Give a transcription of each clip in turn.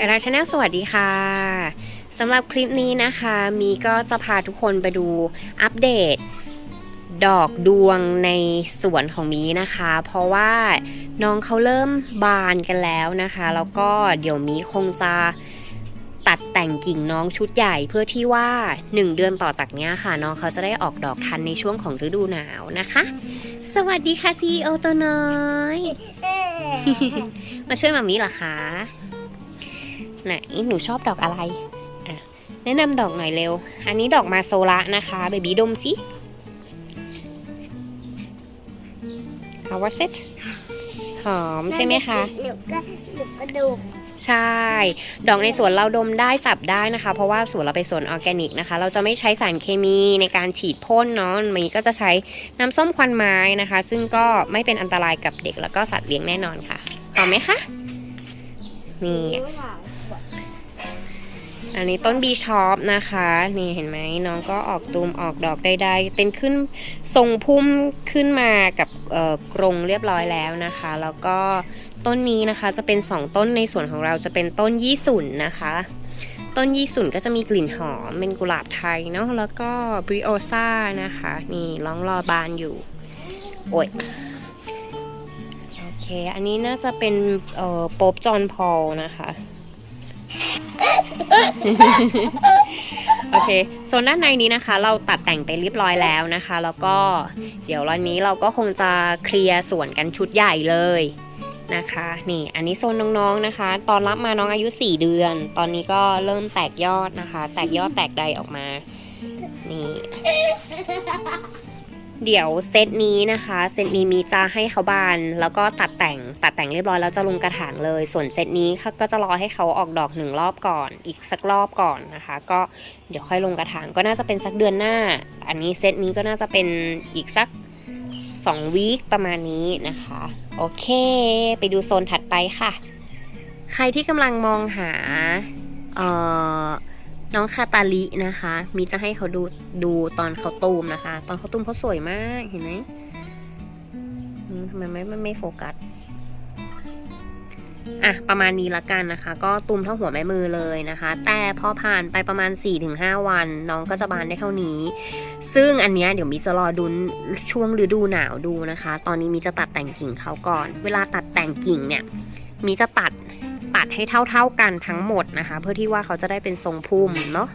เอราชาแนลสวัสดีค่ะสำหรับคลิปนี้นะคะ มีก็จะพาทุกคนไปดูอัปเดต ดอกดวงในสวนของมีนะคะ เพราะว่าน้องเขาเริ่มบานกันแล้วนะคะ แล้วก็เดี๋ยวมีคงจะตัดแต่งกิ่งน้องชุดใหญ่เพื่อที่ว่า 1 เดือนต่อจากเนี้ยค่ะ น้องเขาจะได้ออกดอกทันในช่วงของฤดูหนาวนะคะ สวัสดีค่ะซีโอตัวน้อย มาช่วยมามีเหรอคะ ไหนหนูชอบดอกอะไรอะแนะนำดอกหน่อยเร็ว อันนี้ดอกมาโซละนะคะเบบี้ดมสิ How was it หอมใช่ไหมคะ หนูก็หนูก็ดูใช่ ดอกในสวนเราดมได้จับได้นะคะ เพราะว่าสวนเราไปนสวนออร์แกนิกนะคะ เราจะไม่ใช้สารเคมีในการฉีดพ่นเนาะมีก็จะใช้น้ำส้มควันไม้นะคะ ซึ่งก็ไม่เป็นอันตรายกับเด็กแล้วก็สัตว์เลี้ยงแน่นอนค่ะหอมไหมคะ นี่ อันนี้ต้นบีชอปนะคะ นี่เห็นไหมน้องก็ออกตูมออกดอกใดๆเป็นขึ้นทรงพุ่มขึ้นมากับกรงเรียบร้อยแล้วนะคะ แล้วก็ต้นนี้นะคะจะเป็น 2 ต้นในส่วนของเราจะเป็นต้นยี่สุนนะคะ ต้นยี่สุนก็จะมีกลิ่นหอมเป็นกุหลาบไทยเนาะแล้วก็บริโอซ่านะคะ นี่ร้องรอบานอยู่ โอ้ยโอเค อันนี้น่าจะเป็นโป๊บจอห์นพอลนะคะ โอเคโซนด้านในนี้นะคะ เราตัดแต่งไปเรียบร้อยแล้วนะคะ แล้วก็เดี๋ยววันนี้เราก็คงจะเคลียร์ส่วนกันชุดใหญ่เลยนะคะ นี่อันนี้โซนน้องๆนะคะ ตอนรับมาน้องอายุ 4 เดือน ตอนนี้ก็เริ่มแตกยอดนะคะ แตกยอดแตกใดออกมา นี่ เดี๋ยวเซตนี้นะคะเซตนี้มีจะให้เขาบาน แล้วก็ตัดแต่งตัดแต่งเรียบร้อยแล้วจะลงกระถางเลย ส่วนเซตนี้ก็จะรอให้เขาออกดอกหนึ่งรอบก่อน อีกสักรอบก่อนนะคะ ก็เดี๋ยวค่อยลงกระถางก็น่าจะเป็นสักเดือนหน้า อันนี้เซตนี้ก็น่าจะเป็นอีกสัก2วีคประมาณนี้นะคะ โอเค ไปดูโซนถัดไปค่ะ ใครที่กำลังมองหาเอ่อ น้องคาตาลินะคะ มีจะให้เขาดูดูตอนเขาตูมนะคะ ตอนเขาตูมเขาสวยมากเห็นไหมทำไมไม่ไม่โฟกัสอะประมาณนี้ละกันนะคะ ก็ตูมเท่าหัวแม่มือเลยนะคะ แต่พอผ่านไปประมาณ 4-5 วัน น้องก็จะบานได้เท่านี้ ซึ่งอันเนี้ยเดี๋ยวมีจะรอดุนช่วงฤดูหนาวดูนะคะ ตอนนี้มีจะตัดแต่งกิ่งเขาก่อน เวลาตัดแต่งกิ่งเนี่ย มีจะตัด ตัดให้เท่าๆกันทั้งหมดนะคะ เพื่อที่ว่าเขาจะได้เป็นทรงพุ่มเนาะ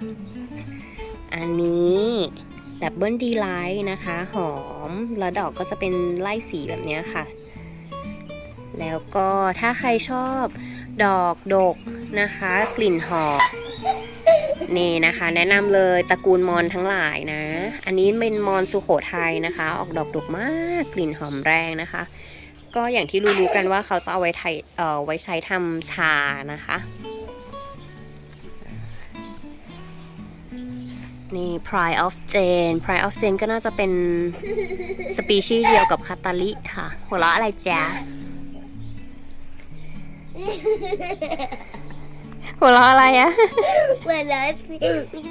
อันนี้ดับเบิลดีไลท์นะคะ หอมแล้วดอกก็จะเป็นไล่สีแบบนี้ค่ะ แล้วก็ถ้าใครชอบดอกดกนะคะ กลิ่นหอมนี่นะคะ แนะนำเลยตระกูลมอนทั้งหลายนะ อันนี้เป็นมอนสุโขทัยนะคะ ออกดอกดกมากกลิ่นหอมแรงนะคะ ก็อย่างที่รู้ๆกันว่าเขาจะเอาไว้ไทยเอ่อไว้ใช้ทำชานะคะ นี่ Pride of Jane Pride of Jane ก็น่าจะเป็นสปีชีส์เดียวกับคาตาลิค่ะ หัวเราะอะไรจ๊ะ หัวเราะอะไรอะเวลามี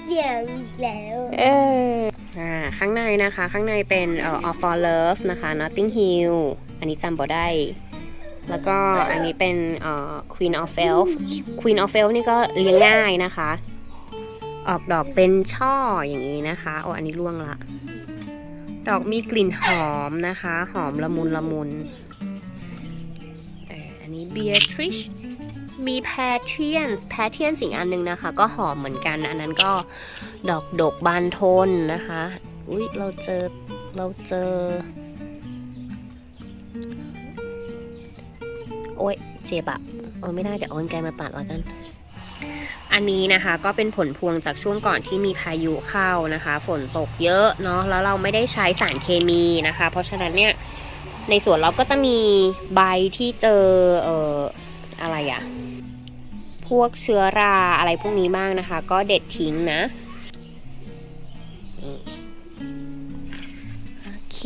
เสียงอีกแล้ว เอออ่าข้างในนะคะ ข้างในเป็นเอ่อ All for Love นะคะ Notting Hill อันนี้จำบ่ได้ แล้วก็อันนี้เป็นเอ่อ Queen of Elf Queen of Elf นี่ก็เลี้ยงง่ายนะคะ ออกดอกเป็นช่ออย่างนี้นะคะโอ้อันนี้ร่วงละ ดอกมีกลิ่นหอมนะคะ หอมละมุนละมุนเอ่ออันนี้ Beatrice มี p a t i a n s p a t i a n s สิ่งอันหนึงนะคะ ก็หอมเหมือนกันอันนั้นก็ดอกดกบานทนนะคะ อุ๊ย เราเจอเราเจอ โอ๊ยเจ็บอะเออไม่ได้เดี๋ยวเอากรรไกรมาตัดแล้วกัน อันนี้นะคะก็เป็นผลพวงจากช่วงก่อนที่มีพายุเข้านะคะ ฝนตกเยอะเนาะแล้วเราไม่ได้ใช้สารเคมีนะคะ เพราะฉะนั้นเนี่ยในสวนเราก็จะมีใบที่เจอเอ่ออะไรอะพวกเชื้อราอะไรพวกนี้บ้างนะคะ ก็เด็ดทิ้งนะโอเค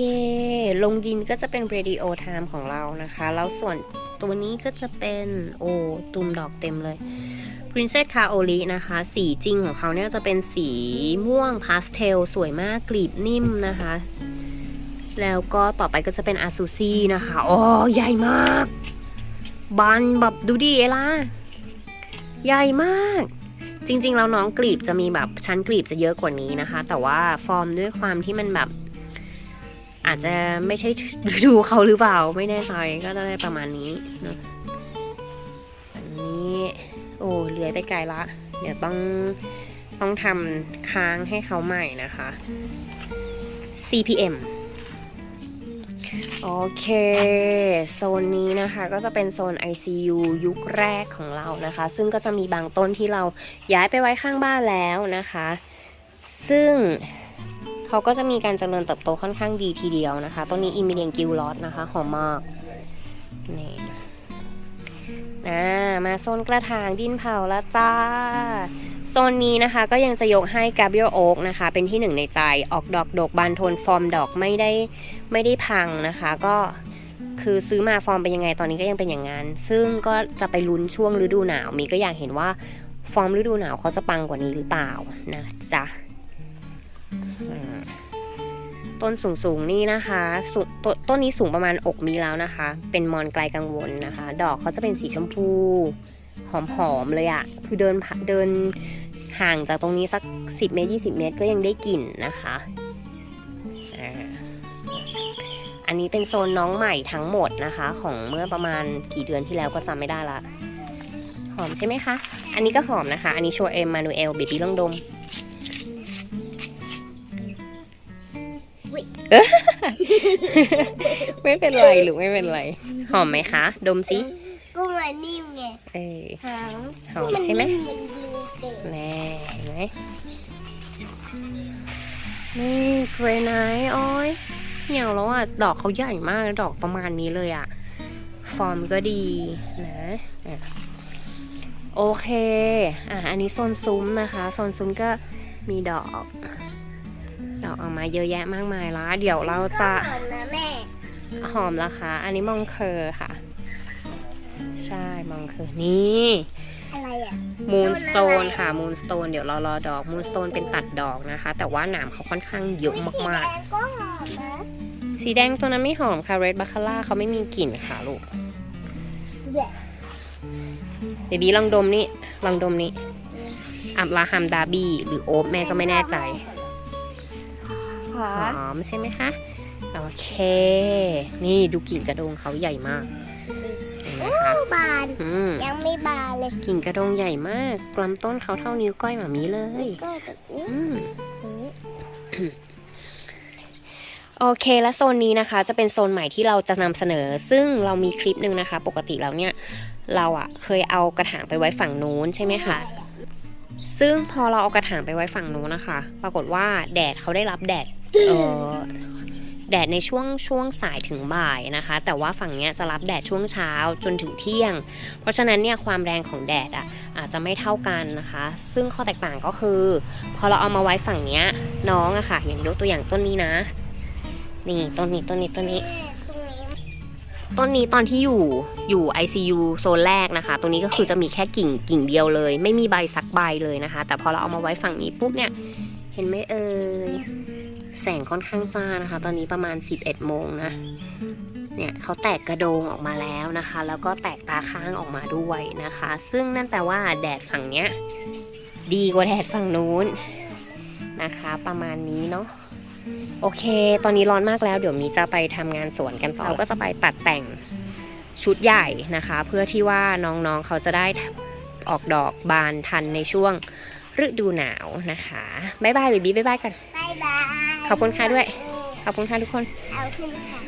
ลงดินก็จะเป็น radio time ของเรานะคะ แล้วส่วน ตัวนี้ก็จะเป็นโอตุ่มดอกเต็มเลย Princess c a o l i นะคะ สีจริงของเขาเนี่ยจะเป็นสีม่วงพาสเทล สวยมากกลีบนิ่มนะคะ แล้วก็ต่อไปก็จะเป็นอาซูซี่นะคะโอ้ใหญ่มาก บานแบบดูดิเอล่าใหญ่มาก จริงๆแล้วน้องกลีบจะมีแบบชั้นกลีบจะเยอะกว่านี้นะคะ แต่ว่าฟอร์มด้วยความที่มันแบบ อาจจะไม่ใช่ฤดูเขาหรือเปล่าไม่แน่ใจก็ได้ประมาณนี้เนอะอันนี้โอ้เลื้อยไปไกลละ เดี๋ยวต้องต้องทำค้างให้เขาใหม่นะคะ CPM โอเค โซนนี้นะคะก็จะเป็นโซน ICU ยุคแรกของเรานะคะ ซึ่งก็จะมีบางต้นที่เราย้ายไปไว้ข้างบ้านแล้วนะคะ ซึ่ง เขาก็จะมีการเจริญเติบโตค่อนข้างดีทีเดียวนะคะ ต้นนี้อิมิเลียงกิวลอสนะคะ หอมมาก นี่อ่ามาโซนกระถางดินเผาล้วจ้า โซนนี้นะคะก็ยังจะยกให้กาเบรียลโอ๊กนะคะ เป็นที่หนึ่งในใจ ออกดอกดกบานโทนฟอร์มดอกไม่ได้ไม่ได้พังนะคะ ก็คือซื้อมาฟอร์มเป็นยังไงตอนนี้ก็ยังเป็นอย่างนั้น ซึ่งก็จะไปลุ้นช่วงฤดูหนาว มีก็อยากเห็นว่าฟอร์มฤดูหนาวเขาจะปังกว่านี้หรือเปล่านะจ๊ะ ต้นสูงสูงนี่นะคะสตต้นนี้สูงประมาณอกมีแล้วนะคะ เป็นมอนไกลกังวลนะคะ ดอกเขาจะเป็นสีชมพู หอมๆเลยอะคือเดินผาเดินห่างจากตรงนี้สัก 10 เมตร 20 เมตรก็ยังได้กลิ่นนะคะอันนี้เป็นโซนน้องใหม่ทั้งหมดนะคะ ของเมื่อประมาณกี่เดือนที่แล้วก็จำไม่ได้ละ หอมใช่ไหมคะ อันนี้ก็หอมนะคะ อันนี้ชัวเอ็มมานูเอลเบบี้ลองดม เอ๊ะไม่เป็นไรหรือไม่เป็นไร หอมไหมคะ ดมสิก็มันนิ่มไงเออหางหอมใช่ไหมนนิ่มันดูเด็กแน่เห็นไหมนี่เกรไนท์อ้อยเหี่ยวแล้วอะ ดอกเขาใหญ่มากดอกประมาณนี้เลยอะ ฟอร์มก็ดีนะอะโอเค อะ อันนี้โซนซุ้มนะคะ โซนซุ้มก็มีดอก ดอกออกมาเยอะแยะมากมายละเดี๋ยวเราจะก็หอมนะแม่หอมละคะ อันนี้มองเคอร์ค่ะ ใช่มองเคอร์นี่อะไรอะมูนสโตนค่ะมูนสโตนเดี๋ยวเรารอดอกมูนสโตนเป็นตัดดอกนะคะ แต่ว่าหนามเขาค่อนข้างเยอะสีมากแดงก็หอมนะๆสีแดงตัวนั้นไม่หอมค่ะเรดบาคาร่าเขาไม่มีกลิ่นค่ะลูกแบบเบบี้ลองดมนี่ลองดมนี่อับราฮัมดาร์บี้หรือโอ๊บแม่ก็ไม่แน่ใจ หอหมอมใช่ไหมคะ โอเค นี่ดูกิ่งกระโดงเขาใหญ่มากเห็นไหมคะบานอืมยังไม่บานเลย กิ่งกระโดงใหญ่มากลำต้นเขาเท่านิ้วก้อยหมามีเลยก็แบบนี้อืมโอเคและโซนนี้นะคะจะเป็นโซนใหม่ที่เราจะนำเสนอ ซึ่งเรามีคลิปหนึ่งนะคะ ปกติแล้วเนี่ย เราอะเคยเอากระถางไปไว้ฝั่งนู้นใช่ไหมคะ ซึ่งพอเราเอากระถางไปไว้ฝั่งนู้นนะคะ ปรากฏว่าแดดเขาได้รับแดดเออแดดในช่วงช่วงสายถึงบ่ายนะคะ แต่ว่าฝั่งเนี้ยจะรับแดดช่วงเช้าจนถึงเที่ยง เพราะฉะนั้นเนี่ยความแรงของแดดอะอาจจะไม่เท่ากันนะคะ ซึ่งข้อแตกต่างก็คือ พอเราเอามาไว้ฝั่งเนี้ยน้องอะค่ะอย่างยกตัวอย่างต้นนี้นะ นี่ต้นนี้ต้นนี้ต้นนี้ ต้นนี้ตอนที่อยู่อยู่ ICU โซนแรกนะคะ ตรงนี้ก็คือจะมีแค่กิ่งกิ่งเดียวเลย ไม่มีใบสักใบเลยนะคะ แต่พอเราเอามาไว้ฝั่งนี้ปุ๊บเนี่ย เห็นไหมเอ่ยแสงค่อนข้างจ้านะคะ ตอนนี้ประมาณ 11โมงนะเนี่ยเขาแตกกระโดงออกมาแล้วนะคะ แล้วก็แตกตาข้างออกมาด้วยนะคะ ซึ่งนั่นแปลว่าแดดฝั่งเนี้ย ดีกว่าแดดฝั่งนู้นนะคะ ประมาณนี้เนาะ โอเค ตอนนี้ร้อนมากแล้ว เดี๋ยวมีจะไปทำงานสวนกันต่อเราก็จะไปตัดแต่งชุดใหญ่นะคะ เพื่อที่ว่าน้องๆเขาจะได้ออกดอกบานทันในช่วงฤดูหนาวนะคะบ๊ายบายเบบี้บ๊ายบายกันบายบาย ขอบคุณค่ะด้วย ขอบคุณค่ะทุกคน เอาขึ้นค่ะ